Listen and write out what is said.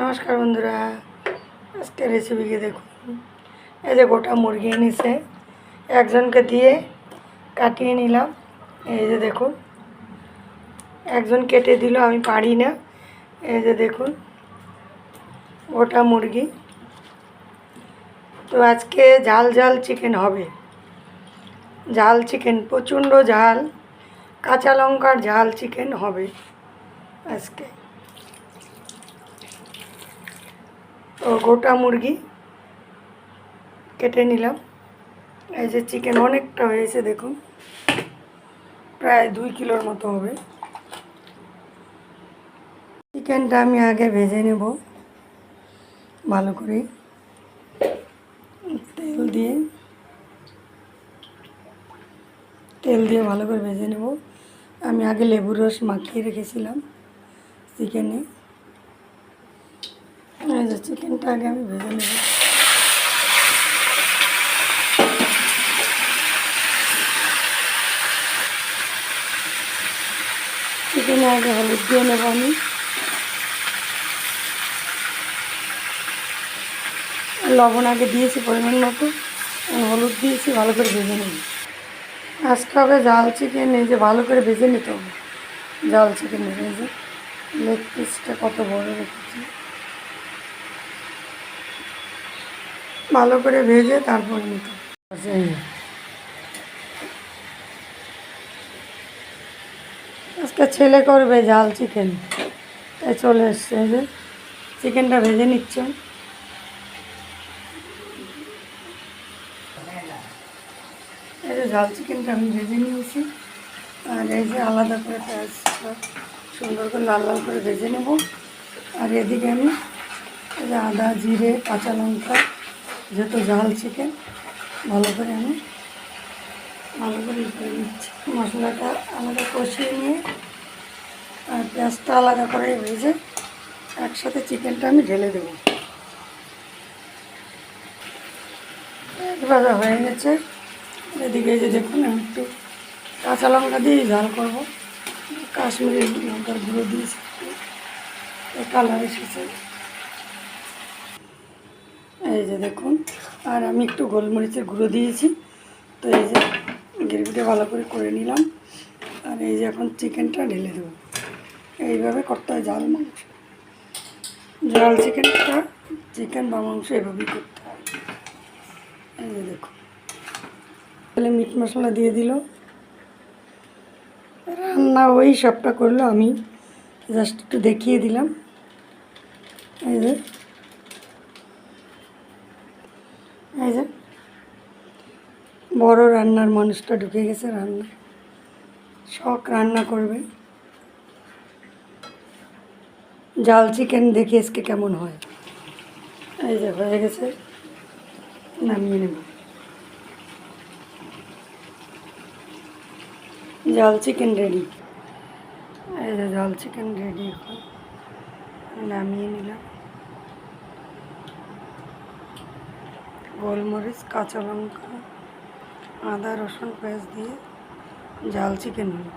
নমস্কার বন্ধুরা আজকে রেসিপিকে দেখুন। এই যে গোটা মুরগি এনেছে, একজনকে দিয়ে কাটিয়ে নিলাম। এই যে দেখুন, একজন কেটে দিল, আমি পারি না। এই যে দেখুন, গোটা মুরগি। তো আজকে ঝাল ঝাল চিকেন হবে। ঝাল চিকেন প্রচণ্ড ঝাল। কাঁচা লঙ্কার ঝাল চিকেন হবে আজকে। তো গোটা মুরগি কেটে নিলাম। এই যে চিকেন অনেকটা হয়েছে দেখুন। প্রায় দুই কিলোর মতো হবে। চিকেনটা আমি আগে ভেজে নেব। ভালো করে তেল দিয়ে। তেল দিয়ে ভালো করে ভেজে নেব। আমি আগে লেবুর রস মাখিয়ে রেখেছিলাম চিকেনে যে চিকেনটা আগে আমি ভেজে নেব। চিকেনে আগে হলুদ দিয়ে নেব আমি। লবণ আগে দিয়েছি পরিমাণ মতো হলুদ দিয়েছি, ভালো করে ভেজে নেব। আজকে হবে জাল চিকেন, এই যে ভালো করে ভেজে নিতে হবে। জাল চিকেন যে লেগ পিসটা কত বড় রেখেছি। ভালো করে ভেজে তারপর নিতে। আজকে ছেলে করবে জাল চিকেন তাই চলে এসছে যে চিকেনটা ভেজে নিচ্ছেন এই যে ঝাল চিকেনটা আমি ভেজে নিয়েছি। আর এই যে আলাদা করে পেঁয়াজটা সুন্দর করে লাল লাল করে ভেজে নেব। আর এদিকে আমি এই যে আদা, জিরে, কাঁচা লঙ্কা যেহেতু ঝাল চিকেন ভালো করে আমি ভালো করে নিচ্ছি মশলাটা আলাদা কষিয়ে নিয়ে আর পেঁয়াজটা আলাদা করে ভেজে একসাথে চিকেনটা আমি ঢেলে দেবো। ভাজা হয়ে গেছে। এদিকে যে দেখুন, আমি একটু কাঁচা লঙ্কা দিয়ে ঝাল করব। কাশ্মীরি লঙ্কার গুঁড়ো দিয়েছি। কালার এসেছে। এই যে দেখুন, আর আমি একটু গোলমরিচের গুঁড়ো দিয়েছি। তো এই যে গ্রেভিটা ভালো করে করে নিলাম। আর এই যে এখন চিকেনটা ঢেলে দেবো। এইভাবে করতে হয় জাল মাংস। জাল চিকেনটা, চিকেন বা মাংস এভাবেই করতে হয়। এই যে দেখুন। তাহলে মিট মশলা দিয়ে দিল। রান্না ওই সবটা করল আমি। জাস্ট একটু দেখিয়ে দিলাম। এই যে এই যে, বড় রান্নার মানুষটা ঢুকে গেছে রান্না শখ রান্না করবে। জাল চিকেন দেখে আজকে কেমন হয়। এই যে, হয়ে গেছে। নামিয়ে নেব। জাল চিকেন রেডি। এই যে, জাল চিকেন রেডি এখন। নামিয়ে নিলাম। গোলমরিচ কাঁচা লঙ্কা আদা রসুন পেঁয়াজ দিয়ে জাল চিকেন হলো